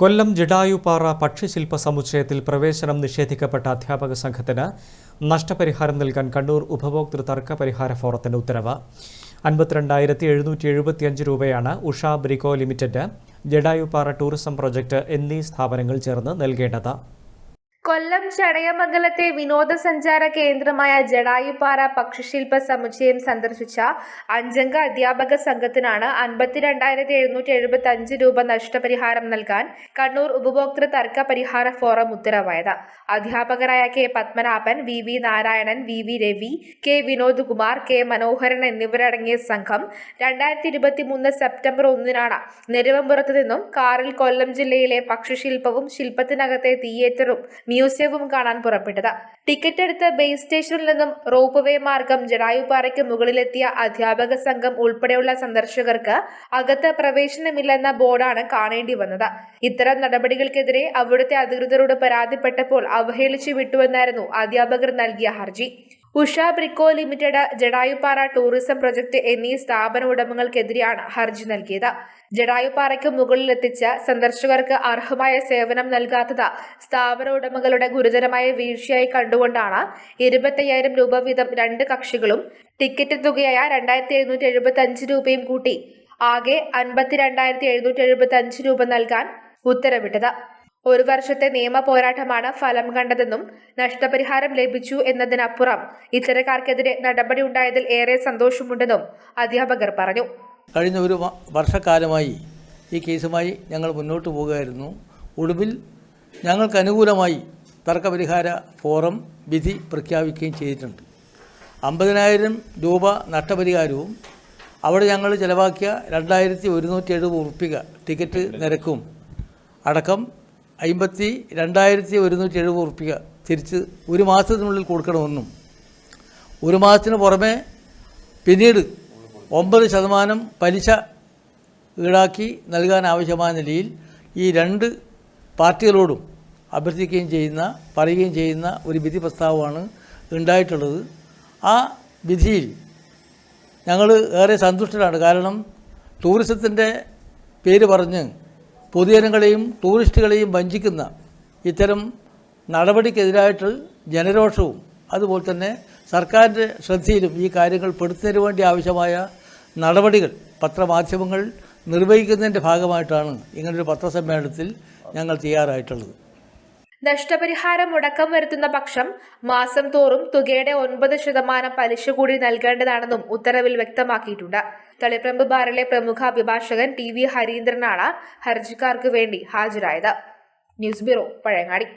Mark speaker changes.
Speaker 1: കൊല്ലം ജഡായുപാറ പക്ഷിശില്പ സമുച്ചയത്തിൽ പ്രവേശനം നിഷേധിക്കപ്പെട്ട അധ്യാപക സംഘത്തിന് നഷ്ടപരിഹാരം നൽകാൻ കണ്ണൂർ ഉപഭോക്തൃ തർക്ക പരിഹാര ഫോറത്തിന് ഉത്തരവ്. അൻപത്തിരണ്ടായിരത്തി എഴുന്നൂറ്റി എഴുപത്തിയഞ്ച് രൂപയാണ് Usha Bricko limited Jatayupara tourism project എന്നീ സ്ഥാപനങ്ങൾ ചേർന്ന് നൽകേണ്ടത്.
Speaker 2: കൊല്ലം ചടയമംഗലത്തെ വിനോദസഞ്ചാര കേന്ദ്രമായ ജടായുപ്പാറ പക്ഷിശില്പ സമുച്ചയം സന്ദർശിച്ച അഞ്ചംഗ അധ്യാപക സംഘത്തിനാണ് അൻപത്തിരണ്ടായിരത്തി എഴുന്നൂറ്റി എഴുപത്തി അഞ്ച് രൂപ നഷ്ടപരിഹാരം നൽകാൻ കണ്ണൂർ ഉപഭോക്തൃ തർക്ക പരിഹാര ഫോറം ഉത്തരവായത്. അധ്യാപകരായ K Padmanabhan V V Narayanan V V Ravi K Vinod Kumar K Manoharan എന്നിവരടങ്ങിയ സംഘം രണ്ടായിരത്തി ഇരുപത്തി മൂന്ന് സെപ്റ്റംബർ ഒന്നിനാണ് നെരുവമ്പുറത്ത് നിന്നും കാറിൽ കൊല്ലം ജില്ലയിലെ പക്ഷിശില്പവും ശില്പത്തിനകത്തെ തിയേറ്ററും മ്യൂസിയവും കാണാൻ പുറപ്പെട്ടത്. ടിക്കറ്റ് എടുത്ത് ബേസ് സ്റ്റേഷനിൽ നിന്നും റോപ്പ് മാർഗം ജടായുപാറയ്ക്ക് മുകളിലെത്തിയ അധ്യാപക സംഘം ഉൾപ്പെടെയുള്ള സന്ദർശകർക്ക് അകത്ത് പ്രവേശനമില്ലെന്ന ബോർഡാണ് കാണേണ്ടി വന്നത്. ഇത്തരം നടപടികൾക്കെതിരെ അവിടുത്തെ അധികൃതരോട് പരാതിപ്പെട്ടപ്പോൾ അവഹേളിച്ചു വിട്ടുവെന്നായിരുന്നു അധ്യാപകർ നൽകിയ ഹർജി. Usha Brico limited Jatayupara tourism project എന്നീ സ്ഥാപന ഉടമകൾക്കെതിരെയാണ് ഹർജി നൽകിയത്. ജഡായുപ്പാറയ്ക്ക് മുകളിലെത്തിച്ച സന്ദർശകർക്ക് അർഹമായ സേവനം നൽകാത്തത് സ്ഥാപന ഉടമകളുടെ ഗുരുതരമായ വീഴ്ചയായി കണ്ടുകൊണ്ടാണ് ഇരുപത്തയ്യായിരം രൂപ വീതം രണ്ട് കക്ഷികളും ടിക്കറ്റ് തുകയായ രണ്ടായിരത്തി എഴുന്നൂറ്റി എഴുപത്തി അഞ്ച് രൂപയും കൂട്ടി. ആകെ അൻപത്തിരണ്ടായിരത്തി എഴുന്നൂറ്റി എഴുപത്തി അഞ്ച് രൂപ നൽകാൻ ഉത്തരവിട്ടത്. ഒരു വർഷത്തെ നിയമ പോരാട്ടമാണ് ഫലം കണ്ടതെന്നും നഷ്ടപരിഹാരം ലഭിച്ചു എന്നതിനപ്പുറം ഇത്തരക്കാർക്കെതിരെ നടപടി ഉണ്ടായതിൽ ഏറെ സന്തോഷമുണ്ടെന്നും അധ്യാപകർ പറഞ്ഞു.
Speaker 3: കഴിഞ്ഞ ഒരു വർഷക്കാലമായി ഈ കേസുമായി ഞങ്ങൾ മുന്നോട്ട് പോകുകയായിരുന്നു. ഒടുവിൽ ഞങ്ങൾക്ക് അനുകൂലമായി തർക്കപരിഹാര ഫോറം വിധി പ്രഖ്യാപിക്കുകയും ചെയ്തിട്ടുണ്ട്. അമ്പതിനായിരം രൂപ നഷ്ടപരിഹാരവും അവിടെ ഞങ്ങൾ ചിലവാക്കിയ രണ്ടായിരത്തി ഒരുന്നൂറ്റി എഴുപത് ഉറുപ്പിക ടിക്കറ്റ് നിരക്കും അടക്കം അമ്പത്തി രണ്ടായിരത്തി ഒരുന്നൂറ്റി എഴുപത് ഉറുപ്പിക തിരിച്ച് ഒരു മാസത്തിനുള്ളിൽ കൊടുക്കണമെന്നും ഒരു മാസത്തിന് പുറമെ പിന്നീട് ഒമ്പത് ശതമാനം പലിശ ഈടാക്കി നൽകാൻ ആവശ്യമായ നിലയിൽ ഈ രണ്ട് പാർട്ടികളോടും അഭ്യർത്ഥിക്കുകയും ചെയ്യുന്ന പറയുകയും ചെയ്യുന്ന ഒരു വിധി പ്രസ്താവമാണ് ഉണ്ടായിട്ടുള്ളത്. ആ വിധിയിൽ ഞങ്ങൾ ഏറെ സന്തുഷ്ടരാണ്. കാരണം ടൂറിസത്തിന്റെ പേര് പറഞ്ഞ് പൊതുജനങ്ങളെയും ടൂറിസ്റ്റുകളെയും വഞ്ചിക്കുന്ന ഇത്തരം നടപടിക്കെതിരായിട്ട് ജനരോഷവും അതുപോലെ തന്നെ സർക്കാരിന്റെ ശ്രദ്ധയിലും ഈ കാര്യങ്ങൾ പെടുത്തുന്നതിന് വേണ്ടി ആവശ്യമായ നടപടികൾ പത്രമാധ്യമങ്ങൾ നിർവഹിക്കുന്നതിന്റെ ഭാഗമായിട്ടാണ് ഇങ്ങനൊരു പത്രസമ്മേളനത്തിൽ ഞങ്ങൾ തയ്യാറായിട്ടുള്ളത്.
Speaker 2: നഷ്ടപരിഹാരം മുടക്കം വരുത്തുന്ന പക്ഷം മാസം തോറും തുകയുടെ ഒൻപത് ശതമാനം പലിശ കൂടി നൽകേണ്ടതാണെന്നും ഉത്തരവിൽ വ്യക്തമാക്കിയിട്ടുണ്ട്. തളിപ്രമ്പ് ബാറിലെ പ്രമുഖ അഭിഭാഷകൻ ടി വി ഹരീന്ദ്രനാണ് ഹർജിക്കാർക്ക് വേണ്ടി ഹാജരായത്. News bureau Pazhayangadi.